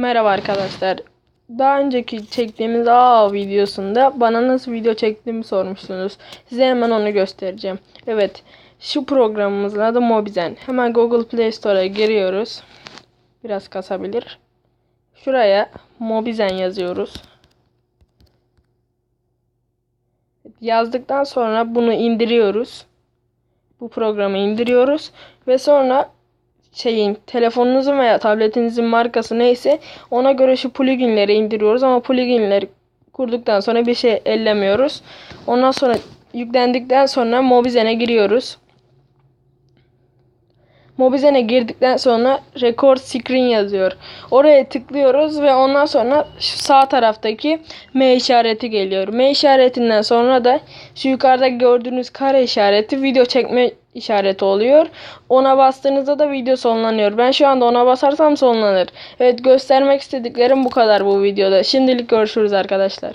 Merhaba arkadaşlar. Daha önceki çektiğimiz A videosunda bana nasıl video çektiğimi sormuştunuz. Size hemen onu göstereceğim. Evet. Şu programımızın adı Mobizen. Hemen Google Play Store'a giriyoruz. Biraz kasabilir. Şuraya Mobizen yazıyoruz. Yazdıktan sonra bunu indiriyoruz. Bu programı indiriyoruz ve sonra şeyin telefonunuzun veya tabletinizin markası neyse ona göre şu pluginleri indiriyoruz ama pluginleri kurduktan sonra bir şey ellemiyoruz. Ondan sonra yüklendikten sonra Mobizen'e giriyoruz. Mobizen'e girdikten sonra record screen yazıyor. Oraya tıklıyoruz ve ondan sonra şu sağ taraftaki M işareti geliyor. M işaretinden sonra da şu yukarıda gördüğünüz kare işareti video çekme işareti oluyor. Ona bastığınızda da video sonlanıyor. Ben şu anda ona basarsam sonlanır. Evet göstermek istediklerim bu kadar bu videoda. Şimdilik görüşürüz arkadaşlar.